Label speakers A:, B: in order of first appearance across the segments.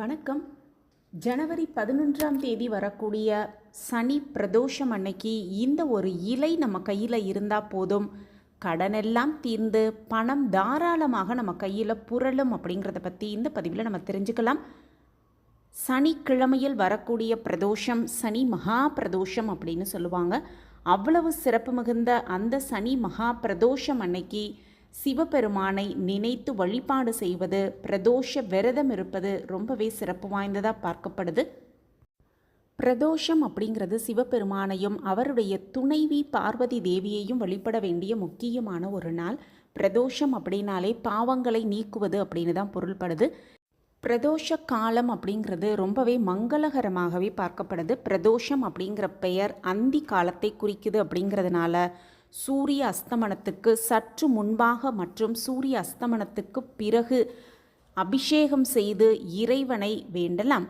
A: வணக்கம். ஜனவரி பதினொன்றாம் தேதி வரக்கூடிய சனி பிரதோஷம் அன்னைக்கு இந்த ஒரு இலை நம்ம கையில் இருந்தால் போதும். கடனெல்லாம் தீர்ந்து பணம் தாராளமாக நம்ம கையில் புரளும் அப்படிங்கிறத பற்றி இந்த பதிவில் நம்ம தெரிஞ்சுக்கலாம். சனிக்கிழமையில் வரக்கூடிய பிரதோஷம் சனி மகா பிரதோஷம் அப்படின்னு சொல்லுவாங்க. அவ்வளவு சிறப்பு மிகுந்த அந்த சனி மகா பிரதோஷம் அன்னைக்கு சிவபெருமானை நினைத்து வழிபாடு செய்வது பிரதோஷ விரதம் இருப்பது ரொம்பவே சிறப்பு வாய்ந்ததாக பார்க்கப்படுது. பிரதோஷம் அப்படிங்கிறது சிவபெருமானையும் அவருடைய துணைவி பார்வதி தேவியையும் வழிபட வேண்டிய முக்கியமான ஒரு நாள். பிரதோஷம் அப்படின்னாலே பாவங்களை நீக்குவது அப்படின்னு தான் பொருள்படுது. பிரதோஷ காலம் அப்படிங்கிறது ரொம்பவே மங்களகரமாகவே பார்க்கப்படுது. பிரதோஷம் அப்படிங்கிற பெயர் அந்தி காலத்தை குறிக்குது அப்படிங்கிறதுனால சூரிய அஸ்தமனத்துக்கு சற்று முன்பாக மற்றும் சூரிய அஸ்தமனத்துக்கு பிறகு அபிஷேகம் செய்து இறைவனை வேண்டலாம்.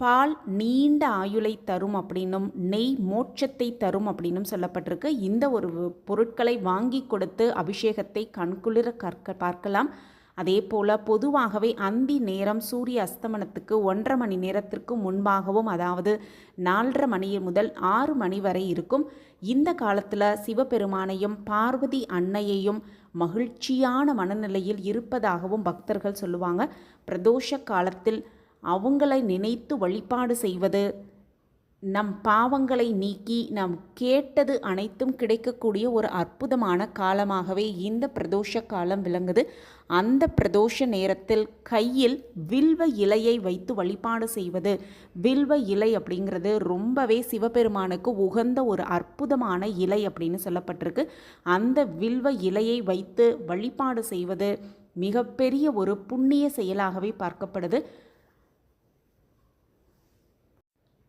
A: பால் நீண்ட ஆயுளை தரும் அப்படின்னும் நெய் மோட்சத்தை தரும் அப்படின்னும் சொல்லப்பட்டிருக்கு. இந்த ஒரு பொருட்களை வாங்கி கொடுத்து அபிஷேகத்தை கண்குளிர கற்க பார்க்கலாம். அதே போல் பொதுவாகவே அந்தி நேரம் சூரிய அஸ்தமனத்துக்கு ஒன்றரை மணி நேரத்திற்கு முன்பாகவும் அதாவது நாலரை மணி முதல் ஆறு மணி வரை இருக்கும். இந்த காலத்தில் சிவபெருமானையும் பார்வதி அன்னையையும் மகிழ்ச்சியான மனநிலையில் இருப்பதாகவும் பக்தர்கள் சொல்லுவாங்க. பிரதோஷ காலத்தில் அவங்களை நினைத்து வழிபாடு செய்வது நம் பாவங்களை நீக்கி நாம் கேட்டது அனைத்தும் கிடைக்கக்கூடிய ஒரு அற்புதமான காலமாகவே இந்த பிரதோஷ காலம் விளங்குது. அந்த பிரதோஷ நேரத்தில் கையில் வில்வ இலையை வைத்து வழிபாடு செய்வது. வில்வ இலை அப்படிங்கிறது ரொம்பவே சிவபெருமானுக்கு உகந்த ஒரு அற்புதமான இலை அப்படின்னு சொல்லப்பட்டிருக்கு. அந்த வில்வ இலையை வைத்து வழிபாடு செய்வது மிகப்பெரிய ஒரு புண்ணிய செயலாகவே பார்க்கப்படுது.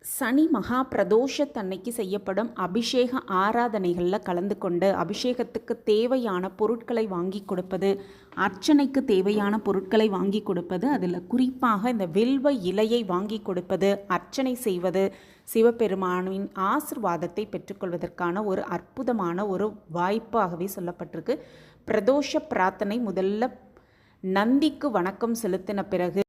A: சனி மகா பிரதோஷத்தன்னைக்கு செய்யப்படும் அபிஷேக ஆராதனைகளில் கலந்து கொண்டு அபிஷேகத்துக்கு தேவையான பொருட்களை வாங்கி கொடுப்பது அர்ச்சனைக்கு தேவையான பொருட்களை வாங்கி கொடுப்பது அதில் குறிப்பாக இந்த வில்வ இலையை வாங்கி கொடுப்பது அர்ச்சனை செய்வது சிவபெருமானின் ஆசிர்வாதத்தை பெற்றுக்கொள்வதற்கான ஒரு அற்புதமான ஒரு வாய்ப்பாகவே சொல்லப்பட்டிருக்கு. பிரதோஷ பிரார்த்தனை முதல்ல நந்திக்கு வணக்கம் செலுத்தின பிறகு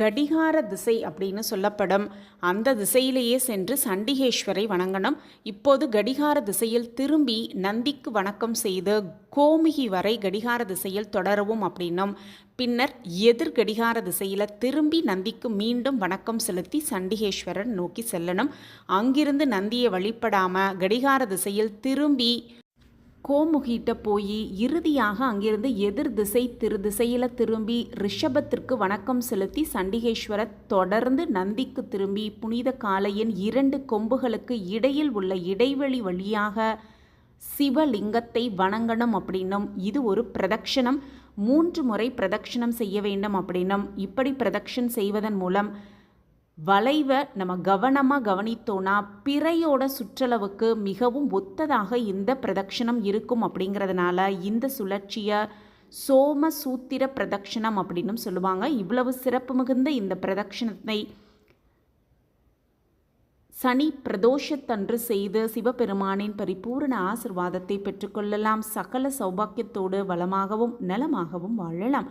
A: கடிகார திசை அப்படின்னு சொல்லப்படும். அந்த திசையிலேயே சென்று சண்டிகேஸ்வரை வணங்கணும். இப்போது கடிகார திசையில் திரும்பி நந்திக்கு வணக்கம் செய்து கோமுகி வரை கடிகார திசையில் தொடரவும் அப்படின்னும். பின்னர் எதிர் கடிகார திசையில் திரும்பி நந்திக்கு மீண்டும் வணக்கம் செலுத்தி சண்டிகேஸ்வரன் நோக்கி செல்லணும். அங்கிருந்து நந்தியை வழிபடாமல் கடிகார திசையில் திரும்பி கோமுகிட்ட போய் இறுதியாக அங்கிருந்து எதிர் திசை திரு திசையில் திரும்பி ரிஷபத்திற்கு வணக்கம் செலுத்தி சண்டிகேஸ்வரர் தொடர்ந்து நந்திக்கு திரும்பி புனித காலையின் இரண்டு கொம்புகளுக்கு இடையில் உள்ள இடைவெளி வழியாக சிவலிங்கத்தை வணங்கணும் அப்படின்னும். இது ஒரு பிரதட்சணம். மூன்று முறை பிரதட்சணம் செய்ய வேண்டும் அப்படின்னும். இப்படி பிரதட்சன் செய்வதன் மூலம் வளைவை நம்ம கவனமாக கவனித்தோன்னா பிறையோட சுற்றளவுக்கு மிகவும் ஒத்ததாக இந்த பிரதட்சணம் இருக்கும் அப்படிங்கிறதுனால இந்த சுழற்சியை சோம சூத்திர பிரதட்சணம் அப்படின்னும் சொல்லுவாங்க. இவ்வளவு சிறப்பு மிகுந்த இந்த பிரதட்சணத்தை சனி பிரதோஷத்தன்று செய்து சிவபெருமானின் பரிபூரண ஆசிர்வாதத்தை பெற்றுக்கொள்ளலாம். சகல சௌபாக்கியத்தோடு வளமாகவும் நலமாகவும் வாழலாம்.